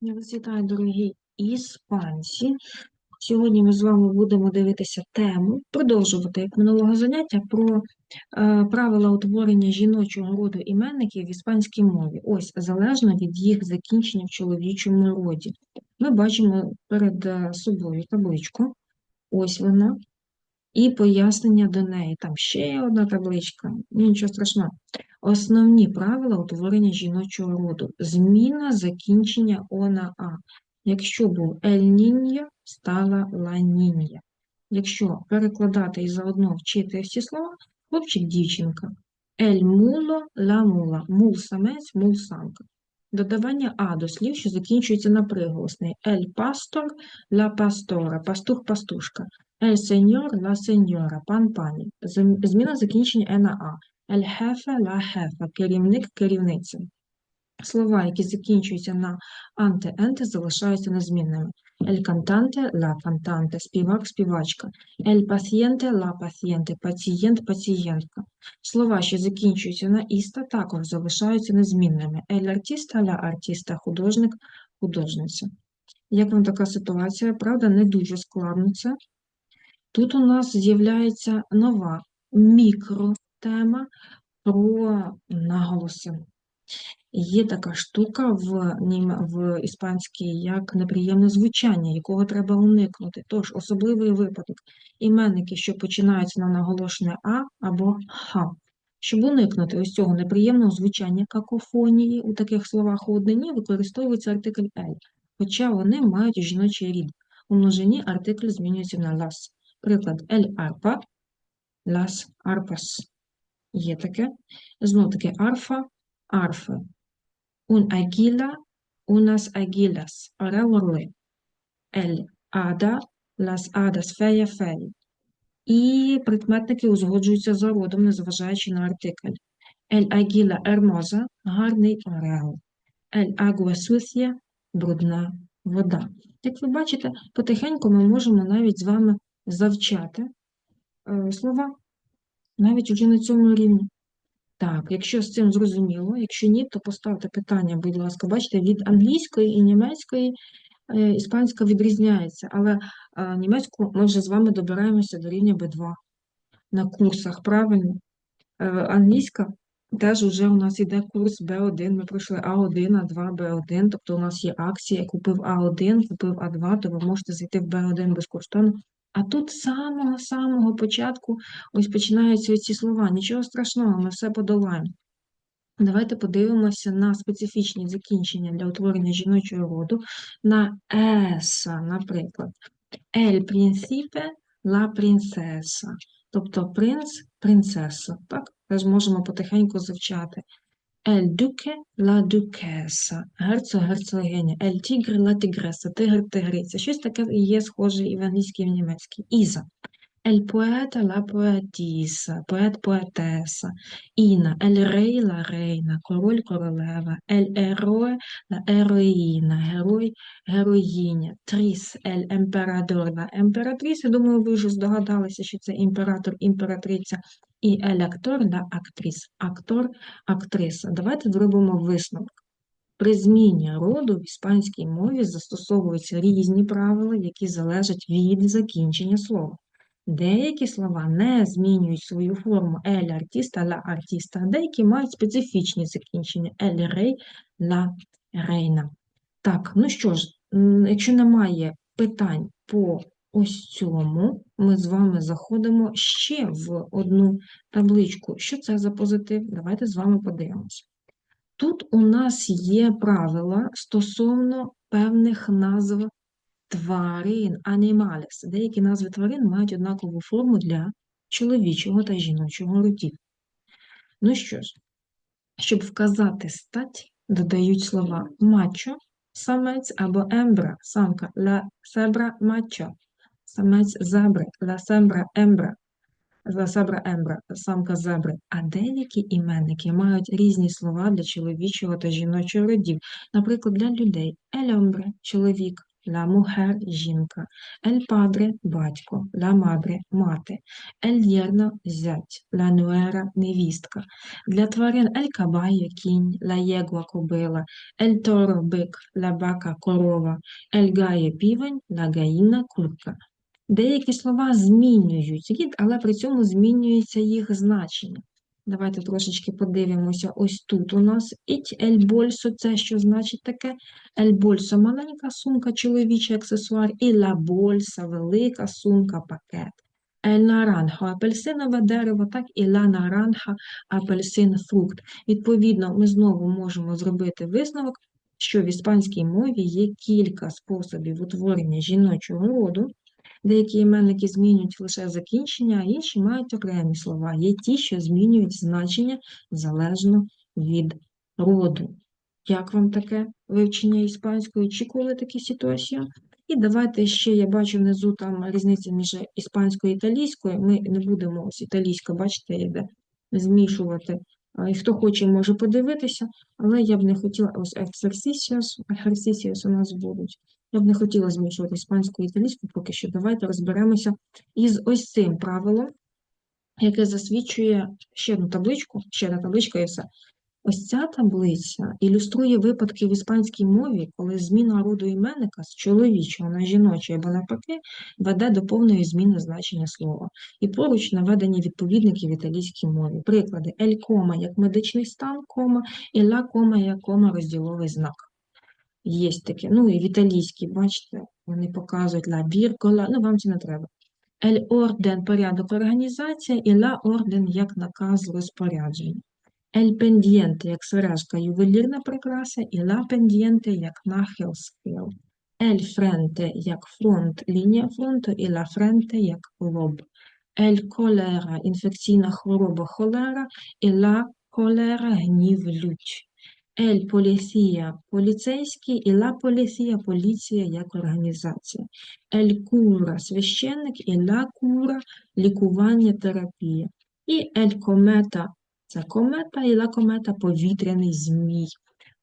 Я вас вітаю, дорогі іспанці. Сьогодні ми з вами будемо дивитися тему, продовжувати як минулого заняття про е, правила утворення жіночого роду іменників в іспанській мові. Ось залежно від їх закінчення в чоловічому роді. Ми бачимо перед е, собою табличку. Ось вона. І пояснення до неї. Там ще одна табличка. Нічого страшного. Основні правила утворення жіночого роду. Зміна закінчення О на А. Якщо був ель ніньо, стала ла нінья. Якщо перекладати і заодно вчити всі слова, хлопчик, дівчинка. Ель муло, ла мула. Мул самець, мул самка. Додавання А до слів, що закінчується на приголосний. Ель пастор, ла пастора, пастух, пастушка. Ель сеньор, ла сеньора, пан пані. Зміна закінчення Е на А. Ель хефе, ла хефа, керівник, керівниця. Слова, які закінчуються на анте, енте, залишаються незмінними. Ель кантанте, ла кантанте, співак, співачка. Ель пацієнте, ла пацієнте, пацієнт, пацієнтка. Слова, що закінчуються на іста, також залишаються незмінними. Ель артіста, ла артіста, художник, художниця. Як вам така ситуація? Правда, не дуже складно це. Тут у нас з'являється нова мікротема про наголоси. Є така штука в, в іспанській, як неприємне звучання, якого треба уникнути. Тож, особливий випадок – іменники, що починаються на наголошене «а» або «ха». Щоб уникнути ось цього неприємного звучання какофонії, у таких словах у однині використовується артикль «ель», хоча вони мають жіночий рід. У множині артикль змінюється на «лас». Приклад «ель арпа», «лас арпас». Є таке. Знову таки арфа, арфи. Un águila, unas águilas. Орел, орли. El hada, las hadas, фея, феї. І прикметники узгоджуються за родом, незважаючи на артикль. El águila hermosa – гарний орел. El agua sucia – брудна вода. Як ви бачите, потихеньку ми можемо навіть з вами завчати е, слова, навіть уже на цьому рівні. Так, якщо з цим зрозуміло, якщо ні, то поставте питання, будь ласка. Бачите, від англійської і німецької е, іспанська відрізняється, але е, німецьку ми вже з вами добираємося до рівня B2 на курсах, правильно? Е, Англійська теж вже у нас йде курс B1, ми пройшли А1, А2, Б1, тобто у нас є акція, купив А1, купив А2, то ви можете зайти в Б1 безкоштовно. А тут з самого-самого початку ось починаються ці слова. Нічого страшного, ми все подолаємо. Давайте подивимося на специфічні закінчення для утворення жіночого роду на еса, наприклад. El príncipe, la princesa. Тобто принц, принцеса. Так? Теж можемо потихеньку завчати. El duque, la duquesa. Герцог, герцогиня. El tigre, la tigresa. Тигр, тигриця. Щось таке є схоже і в англійській, і в німецькій. Іза. El poeta, la poetisa, поет, поетеса, Іна, el rey, la reina, король, королева, el héroe, la heroїна, герой, героїня, тріс, el emperador, la емператріс, я думаю, ви вже здогадалися, що це імператор, імператриця, і el actor, la актрис, актор, актриса. Давайте зробимо висновок. При зміні роду в іспанській мові застосовуються різні правила, які залежать від закінчення слова. Деякі слова не змінюють свою форму ель артіста, ла артіста, а деякі мають специфічні закінчення ель рей, ла рейна. Так, ну що ж, якщо немає питань по ось цьому, ми з вами заходимо ще в одну табличку. Що це за позитив? Давайте з вами подивимося. Тут у нас є правила стосовно певних назв тварин, анімалес. Деякі назви тварин мають однакову форму для чоловічого та жіночого родів. Ну що ж, щоб вказати стать, додають слова мачо, самець або ембра, самка, ла себра мачо, самець зебри, ла сембра ембра, ласебра ембра, самка зебри. А деякі іменники мають різні слова для чоловічого та жіночого родів. Наприклад, для людей ель омбре – чоловік, la mujer – жінка, el padre – батько, la madre – мати, el yerno – зять, la nuera – невістка. Для тварин el caballo – кінь, la yegua – кобила, el toro – бик, la vaca – корова, el gallo – півень, la gallina – курка. Деякі слова змінюють рід, але при цьому змінюється їх значення. Давайте трошечки подивимося. Ось тут у нас іть ель больсо, це що значить таке? Ель больсо маленька сумка, чоловічий аксесуар, і ла больса, велика сумка, пакет. Ель наранха апельсинове дерево, так і ла наранха апельсин фрукт. Відповідно, ми знову можемо зробити висновок, що в іспанській мові є кілька способів утворення жіночого роду. Деякі іменники змінюють лише закінчення, а інші мають окремі слова. Є ті, що змінюють значення залежно від роду. Як вам таке вивчення іспанської? Очікували такі ситуації? І давайте ще, я бачу внизу там різниця між іспанською і італійською. Ми не будемо ось італійська, бачите, йде змішувати. І хто хоче, може подивитися, але я б не хотіла, ось ексерсісіос, ексерсісіос у нас будуть. Я б не хотіла змішувати іспанську і італійську поки що. Давайте розберемося із ось цим правилом, яке засвідчує ще одну табличку, ще одна табличка і все. Ось ця таблиця ілюструє випадки в іспанській мові, коли зміна роду іменника з чоловічого на жіночий або навпаки веде до повної зміни значення слова. І поруч наведені відповідники в італійській мові. Приклади ель кома як медичний стан, кома, і ла кома як кома розділовий знак. Є таке. Ну і в італійській, бачите, вони показують ла віргола, ну вам це не треба. Ель орден порядок організація і ла орден як наказ розпорядження. Ель пендієнте як сережка ювелірна прикраса, і ла пендієнте як нахил скил. Ель френте як фронт, лінія фронту, і ла френте як лоб. Ель колера інфекційна хвороба холера, і ла колера гнів лють. Ель поліція поліцейський, і ла поліція поліція як організація. Ель кура священник, і ла кура лікування терапія. І ель комета це комета, і ла комета повітряний змій.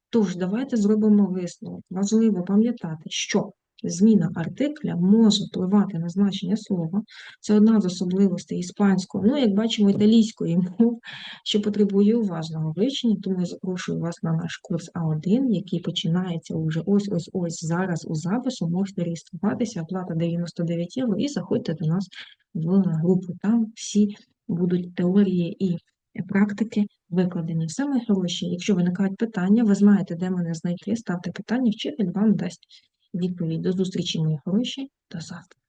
Тож, давайте зробимо висновок. Важливо пам'ятати, що зміна артикля може впливати на значення слова. Це одна з особливостей іспанського, ну, як бачимо, італійської мови, що потребує уважного вивчення, тому я запрошую вас на наш курс А1, який починається вже ось-ось-ось зараз у запису. Можете реєструватися, оплата 99 євро, і заходьте до нас в групу. Там всі будуть теорії і практики викладені. Саме хороші, якщо виникають питання, ви знаєте, де мене знайти, ставте питання, вчитель вам дасть відповідь. До зустрічі, мої хороші, до завтра.